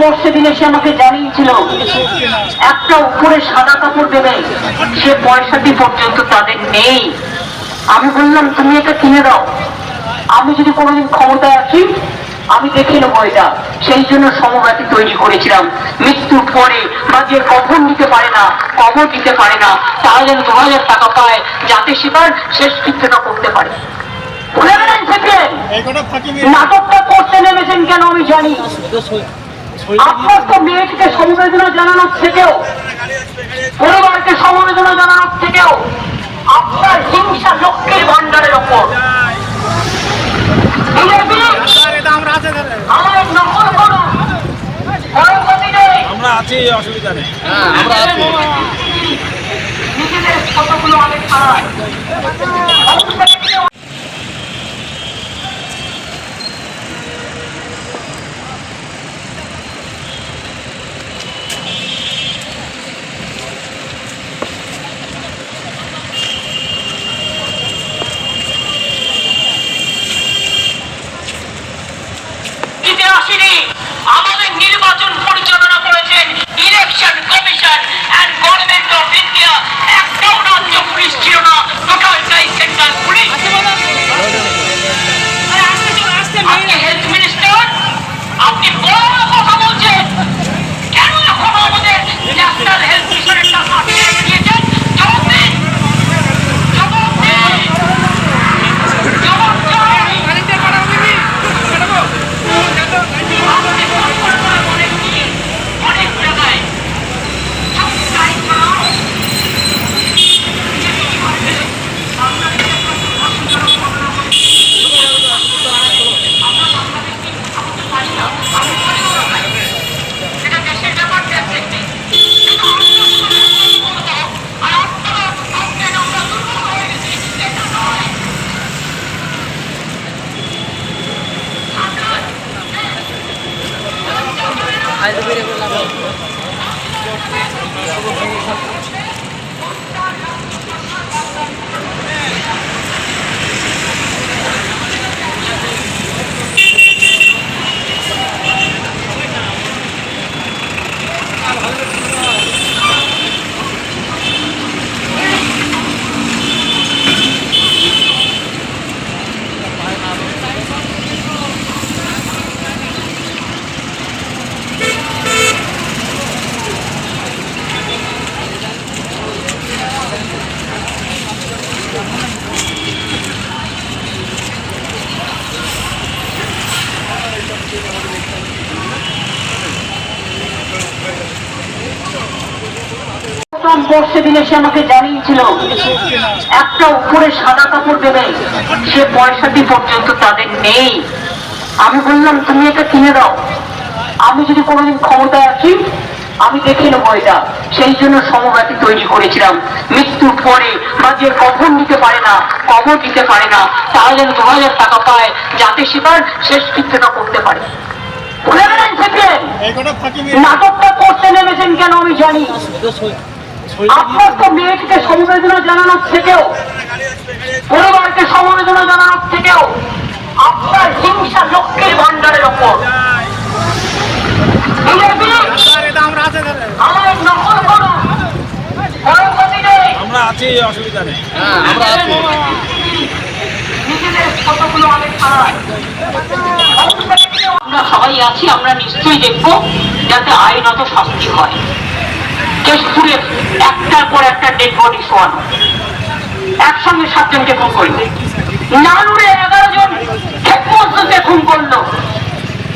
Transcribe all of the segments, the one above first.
বর্ষে দিনে সে আমাকে জানিয়েছিল একটা উপরে সাদা কাপড় দেবে সে পয়সাটি পর্যন্ত তাদের নেই। আমি বললাম তুমি এটা কিনে দাও। আমি যদি কোনোদিন ক্ষমতায় আসি আমি দেখে নেব এটা। সেই জন্য সমব্যাপী তৈরি করেছিলাম। মৃত্যুর পরে বা যে কখন দিতে পারে না কবর দিতে পারে না তারা যেন দু হাজার টাকা পায় যাতে সে তার শেষ কৃত্যটা করতে পারে। নাটকটা করতে নেমেছেন কেন আমি জানি। আপনার তো মেয়েটিকে সমবেদনা জানানোর থেকেও পরিবারকে সমবেদনা জানানোর থেকেও আপনার হিংসা লক্ষ্মীর ভান্ডারের ওপর। আমরা আমার নকল করুন। আমরা আছি অসুবিধা নেই। নিজেদের নির্বাচন পরিচালনা করেছেন election commission and government of India প্রথম বর্ষে দিনে সে আমাকে জানিয়েছিল একটা উপরে সাদা কাপড় দেবে সে পয়সাটি পর্যন্ত তাদের নেই। আমি বললাম তুমি এটা কিনে দাও। আমি যদি কোনোদিন ক্ষমতায় আসি আমি দেখে নেব এটা। সেই জন্য সমব্যাপী তৈরি করেছিলাম। মৃত্যুর পরে বা যে কখন দিতে পারে না কবর দিতে পারে না যেন দু হাজার টাকা পায় যাতে সে তার শেষ কৃত্যটা করতে পারে। নাটকটা করতে নেমেছেন কেন আমি জানি। আপনার তো মেয়েটিকে সমবেদনা জানানোর থেকেও পরিবারকে সমবেদনা জানানোর থেকেও আপনার হিংসা লক্ষ্মীর ভান্ডারের ওপর। আছে নেই। আছি। আমরা সবাই আছি আমরা নিশ্চয়ই দেখব যাতে আইনত শাস্তি হয়। কেশপুরে একটার পর একটা ডেড বডি শোয়ানো একসঙ্গে সাতজনকে খুন করল নানুরে এগারো জন হেডমাস্টারকে খুন করল।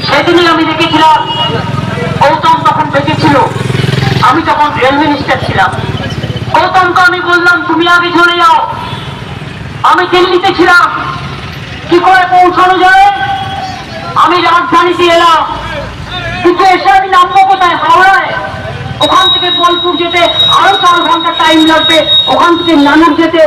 সেদিনই আমি দেখেছিলাম, গৌতম তখন বেঁচে ছিল আমি তখন রেল মিনিস্টার ছিলাম। গৌতমকে আমি বললাম, তুমি আগে চলে যাও। আমি দিল্লিতে ছিলাম। কি করে পৌঁছানো যায়? আমি রাজধানীতে এলাম। কিন্তু এসে আমি নামবো কোথায়? হাওড়ায়। ওখান থেকে বোলপুর যেতে আরও চার ঘণ্টা টাইম লাগবে। ওখান থেকে নানুর যেতে।